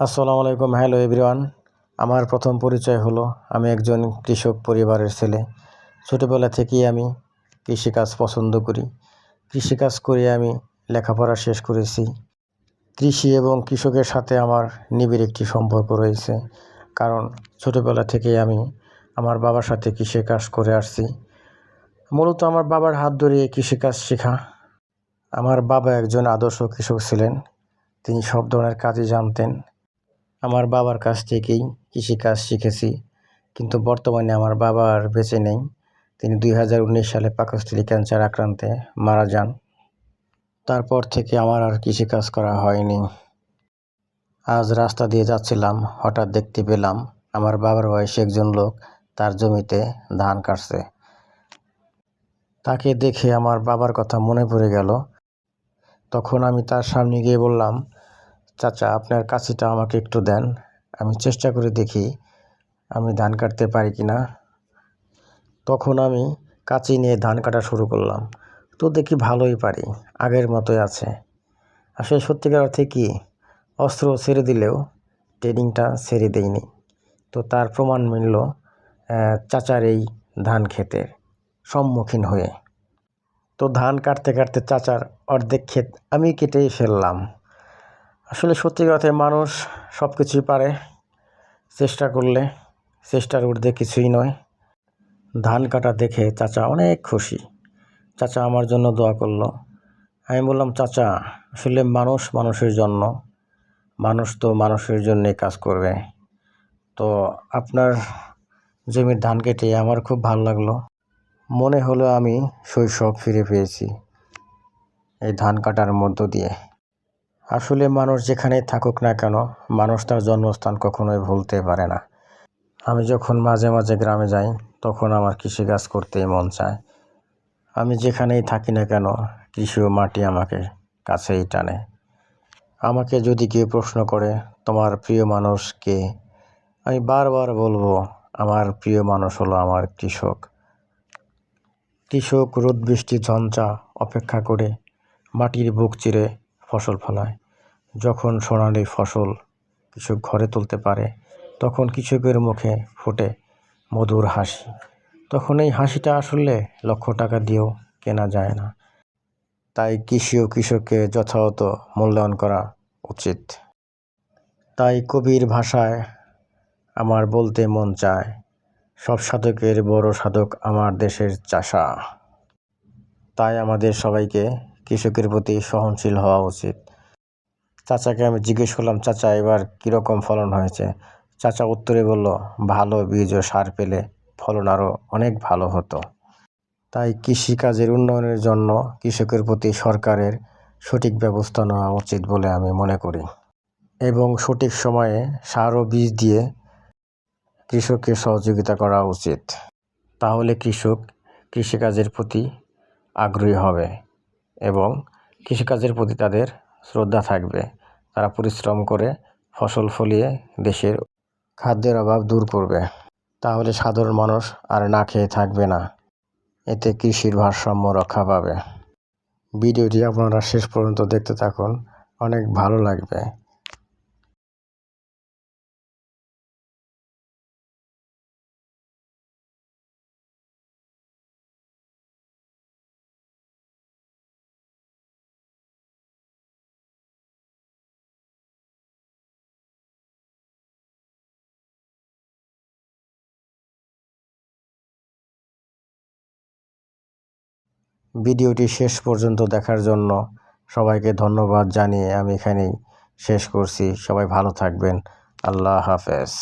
আসসালামু আলাইকুম, hello everyone. আমার প্রথম পরিচয় হলো, আমি একজন কৃষক পরিবারের ছেলে। ছোটোবেলা থেকেই আমি কৃষিকাজ পছন্দ করি। কৃষিকাজ করে আমি লেখাপড়া শেষ করেছি। কৃষি এবং কৃষকের সাথে আমার নিবিড় একটি সম্পর্ক রয়েছে। কারণ ছোটোবেলা থেকেই আমি আমার বাবার সাথে কৃষিকাজ করে আসছি। মূলত আমার বাবার হাত ধরিয়ে কৃষিকাজ শেখা। আমার বাবা একজন আদর্শ কৃষক ছিলেন। তিনি সব ধরনের কাজই জানতেন। আমার বাবার কাছ থেকেই কৃষিকাজ শিখেছি। কিন্তু বর্তমানে আমার বাবা আর বেঁচে নেই। তিনি দুই হাজার উনিশ সালে পাকস্থলী ক্যান্সার আক্রান্তে মারা যান। তারপর থেকে আমার আর কৃষিকাজ করা হয়নি। আজ রাস্তা দিয়ে যাচ্ছিলাম, হঠাৎ দেখতে পেলাম আমার বাবার বয়সী একজন লোক তার জমিতে ধান কাটছে। তাকে দেখে আমার বাবার কথা মনে পড়ে গেল। তখন আমি তার সামনে গিয়ে বললাম চাচা, আপনার কাছিটা আমাকে একটু দেন। আমি চেষ্টা করে দেখি আমি ধান কাটতে পারি কি না তখন আমি কাঁচি নিয়ে ধান কাটা শুরু করলাম। তো দেখি ভালোই পারি, আগের মতোই আছে। আসলে সত্যিকার অর্থে কি, অস্ত্র ছেড়ে দিলেও ট্রেনিংটা ছেড়ে দেয়নি তো তার প্রমাণ মিলল চাচার এই ধান ক্ষেতের সম্মুখীন হয়ে। তো ধান কাটতে কাটতে চাচার অর্ধেক ক্ষেত আমি কেটেই ফেললাম। আসলে সত্যি কথায় মানুষ সব কিছুই পারে চেষ্টা করলে। চেষ্টার ঊর্ধ্বে কিছুই নয়। ধান কাটা দেখে চাচা অনেক খুশি। চাচা আমার জন্য দোয়া করল। আমি বললাম, চাচা, আসলে মানুষ মানুষের জন্য। মানুষ তো মানুষের জন্যে কাজ করবে। তো আপনার জমির ধান কেটে আমার খুব ভালো লাগল। মনে হলো আমি শৈশব ফিরে পেয়েছি এই ধান কাটার মধ্য দিয়ে। আসলে মানুষ যেখানে থাকুক না কেন, মানুষ তার জন্মস্থান কখনোই ভুলতে পারে না। আমি যখন মাঝে মাঝে গ্রামে যাই, তখন আমার কৃষিকাজ করতেই মন চায়। আমি যেখানেই থাকি না কেন, কৃষি ও মাটি আমাকে কাছেই টানে। আমাকে যদি কেউ প্রশ্ন করে, তোমার প্রিয় মানুষ কে? আমি বারবার বলব, আমার প্রিয় মানুষ হলো আমার কৃষক। কৃষক রোদ, বৃষ্টি, ঝঞ্ঝা অপেক্ষা করে, মাটির বুক চিরে ফসল ফলায়। যখন সোনালি ফসল কৃষক ঘরে তুলতে পারে, তখন কৃষকের মুখে ফোটে মধুর হাসি। তখন এই হাসিটা আসলে লক্ষ টাকা দিয়েও কেনা যায় না। তাই কৃষি ও কৃষককে যথাযথ মূল্যায়ন করা উচিত। তাই কবির ভাষায় আমার বলতে মন চায়, সব সাধকের বড় সাধক আমার দেশের চাষা। তাই আমাদের সবাইকে কৃষকের প্রতি সহনশীল হওয়া উচিত। চাচাকে আমি জিজ্ঞেস করলাম, চাচা, এবার কীরকম ফলন হয়েছে? চাচা উত্তরে বলল, ভালো বীজ ও সার পেলে ফলন আরও অনেক ভালো হতো। তাই কৃষিকাজের উন্নয়নের জন্য কৃষকের প্রতি সরকারের সঠিক ব্যবস্থা নেওয়া উচিত বলে আমি মনে করি এবং সঠিক সময়ে সার ও বীজ দিয়ে কৃষককে সহযোগিতা করা উচিত। তাহলে কৃষক কৃষিকাজের প্রতি আগ্রহী হবে। এবং কৃষিকাজের প্রতি তাদের শ্রদ্ধা থাকবে। তারা পরিশ্রম করে ফসল ফলিয়ে দেশের খাদ্যের অভাব দূর করবে। তাহলে সাধারণ মানুষ আর না খেয়ে থাকবে না। এতে কৃষির ভারসাম্য রক্ষা পাবে। ভিডিওটি আপনারা শেষ পর্যন্ত দেখতে থাকুন। অনেক ভালো লাগবে। ভিডিওটি শেষ পর্যন্ত দেখার জন্য সবাইকে ধন্যবাদ জানিয়ে আমি এখানেই শেষ করছি। সবাই ভালো থাকবেন। আল্লাহ হাফেজ।